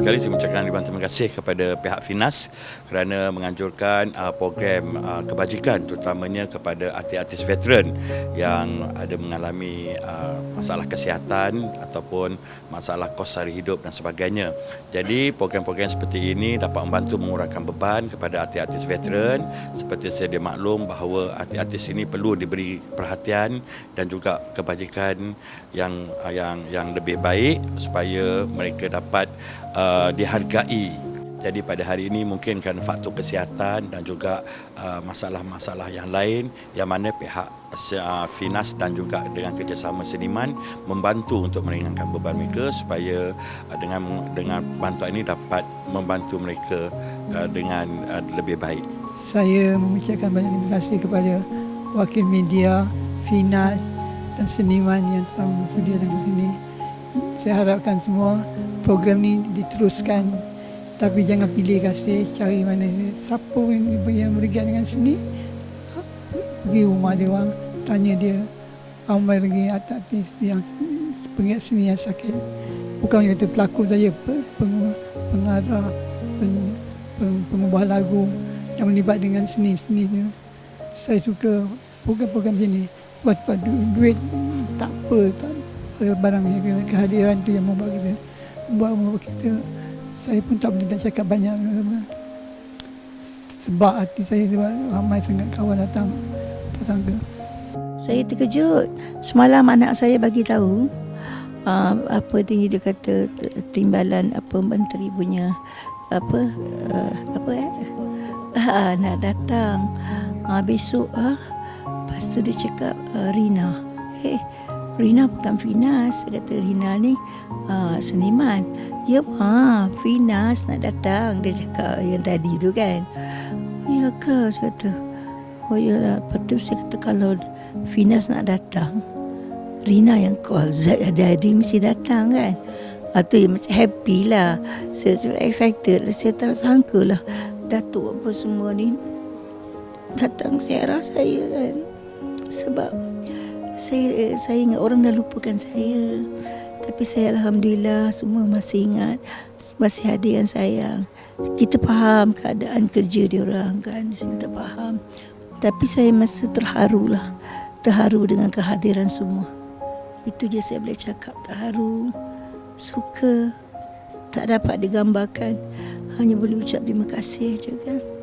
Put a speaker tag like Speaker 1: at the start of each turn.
Speaker 1: sekali saya mengucapkan ribuan terima kasih kepada pihak Finas kerana menganjurkan uh, program uh, kebajikan terutamanya kepada artis-artis veteran yang ada mengalami uh, masalah kesihatan ataupun masalah kos sehari hidup dan sebagainya. Jadi program-program seperti ini dapat membantu mengurangkan beban kepada artis-artis veteran seperti saya dimaklum bahawa artis-artis ini perlu diberi perhatian dan juga kebajikan yang yang yang lebih baik supaya mereka dapat uh, dihargai. Jadi pada hari ini mungkin kerana faktor kesihatan dan juga uh, masalah-masalah yang lain yang mana pihak uh, Finas dan juga dengan kerjasama seniman membantu untuk meringankan beban mereka supaya uh, dengan dengan bantuan ini dapat membantu mereka uh, dengan uh, lebih baik.
Speaker 2: Saya mengucapkan banyak terima kasih kepada wakil media, Finas dan seniman yang telah datang ke sini. Saya harapkan semua program ni diteruskan. Tapi jangan pilih kasih cari mana. Siapa yang, yang bergiat dengan seni pergi rumah dia orang tanya dia. Ramai lagi artis yang penggiat seni yang sakit. Bukan kata pelakon saja peng, pengarah peng, peng, pengubah lagu yang melibat dengan seni-seni ni saya suka program-program macam ni. Buat du- duit tak apa tak barang yang kehadiran tu yang membuat kita buat membuat kita saya pun tak boleh nak cakap banyak. Sebab hati saya sebab ramai sangat kawan datang tak sangka
Speaker 3: Saya terkejut. Semalam anak saya bagi tahu uh, apa tinggi dia kata timbalan apa menteri punya apa uh, apa eh? Uh, nak datang. Uh, besok ah uh, lepas tu dia cakap uh, Rina. Eh Rina bukan Finas Dia kata Rina ni uh, seniman. Ya ma Finas nak datang Dia cakap yang tadi tu kan. Ya ke Saya kata Oh yalah. Lepas tu saya kata Kalau Finas nak datang Rina yang call Zat ada adik mesti datang kan. Ah tu yang macam happy lah. Saya so excited Saya tak sangka lah Datuk apa semua ni Datang siarah saya kan. Sebab saya saya ingat orang dah lupakan saya. Tapi saya alhamdulillah semua masih ingat masih ada yang sayang. Kita faham keadaan kerja dia orang kan kita faham. Tapi saya masih terharu lah terharu dengan kehadiran semua. Itu je saya boleh cakap terharu suka tak dapat digambarkan. Hanya boleh ucap terima kasih juga